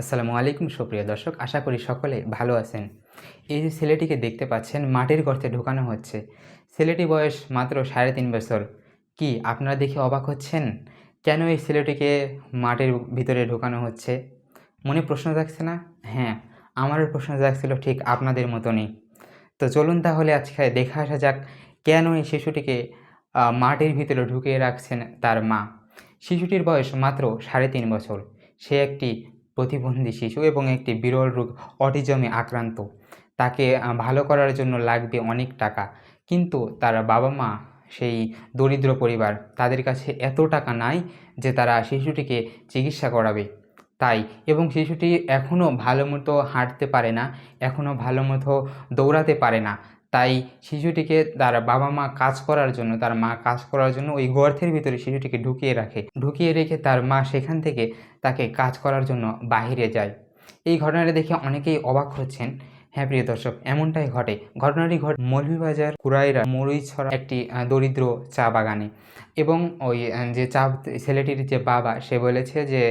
আসসালামু আলাইকুম, সুপ্রিয় দর্শক। আশা করি সকলে ভালো আছেন। এই যে ছেলেটিকে দেখতে পাচ্ছেন, মাটির গর্তে ঢোকানো হচ্ছে। ছেলেটি বয়স মাত্র সাড়ে তিন বছর। কি, আপনারা দেখে অবাক হচ্ছেন? কেন এই ছেলেটিকে মাটির ভিতরে ঢোকানো হচ্ছে? মনে প্রশ্ন জাগছে না? হ্যাঁ আমারও প্রশ্ন জাগছিল ঠিক আপনাদের মতনই। তো চলুন তাহলে আজকে দেখা আসা যাক কেন এই শিশুটিকে মাটির ভিতরে ঢুকিয়ে রাখছেন তার মা। শিশুটির বয়স মাত্র সাড়ে তিন বছর। সে একটি প্রতিবন্ধী শিশু এবং একটি বিরল রোগ অটিজমে আক্রান্ত। তাকে ভালো করার জন্য লাগবে অনেক টাকা। কিন্তু তার বাবা মা, সেই দরিদ্র পরিবার, তাদের কাছে এত টাকা নাই যে তারা শিশুটিকে চিকিৎসা করাবে। তাই, এবং শিশুটি এখনও ভালো মতো হাঁটতে পারে না এখনও ভালো মতো দৌড়াতে পারে না। তাই শিশুটিকে তার বাবা মা কাজ করার জন্য, তার মা কাজ করার জন্য ওই গর্তের ভিতরে শিশুটিকে ঢুকিয়ে রাখে। ঢুকিয়ে রেখে তার মা সেখান থেকে তাকে কাজ করার জন্য বাহিরে যায়। এই ঘটনাটা দেখে অনেকেই অবাক হচ্ছেন। হ্যাঁ প্রিয় দর্শক, এমনটাই ঘটে। ঘটনাটি ঘটে মৌলভীবাজার কুরাইরা মরুইছড়া একটি দরিদ্র চা বাগানে। এবং ওই যে চা ছেলেটির যে বাবা, সে বলেছে যে,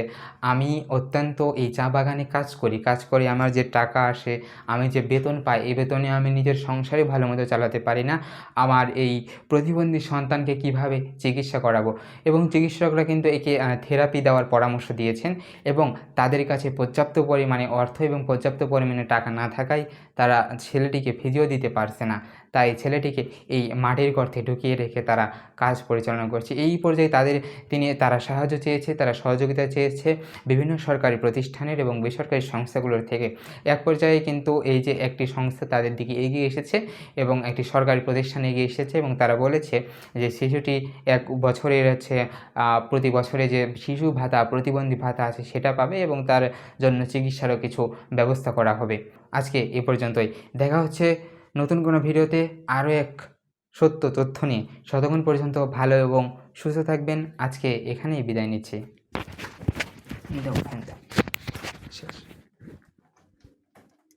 আমি অত্যন্ত এই চা বাগানে কাজ করি। কাজ করি আমার যে টাকা আসে, আমি যে বেতন পাই, এই বেতনে আমি নিজের সংসারে ভালো মতো চালাতে পারি না। আমার এই প্রতিবন্ধী সন্তানকে কীভাবে চিকিৎসা করাবো? এবং চিকিৎসকরা কিন্তু একে থেরাপি দেওয়ার পরামর্শ দিয়েছেন এবং তাদের কাছে পর্যাপ্ত পরিমাণে অর্থ এবং পর্যাপ্ত পরিমাণে টাকা না থাকায় তারা ছেলেটিকে ফিজিও দিতে পারছে না। তাই ছেলেটিকে এই মাটির গর্তে ঢুকিয়ে রেখে তারা কাজ পরিচালনা করছে। এই পর্যায়ে তাদের তিনি তারা সাহায্য চেয়েছে, তারা সহযোগিতা চেয়েছে বিভিন্ন সরকারি প্রতিষ্ঠানের এবং বেসরকারি সংস্থাগুলোর থেকে। এক পর্যায়ে কিন্তু এই যে একটি সংস্থা তাদের দিকে এগিয়ে এসেছে এবং একটি সরকারি প্রতিষ্ঠানে এগিয়ে এসেছে এবং তারা বলেছে যে শিশুটি এক বছরের হচ্ছে প্রতি বছরে যে শিশু ভাতা, প্রতিবন্ধী ভাতা আছে সেটা পাবে এবং তার জন্য চিকিৎসারও কিছু ব্যবস্থা করা হবে। আজকে এ পর্যন্তই। দেখা হচ্ছে নতুন কোনো ভিডিওতে আরও এক সত্য তথ্য নিয়ে। শতক্ষণ পর্যন্ত ভালো এবং সুস্থ থাকবেন। আজকে এখানেই বিদায় নিচ্ছি। শেষ।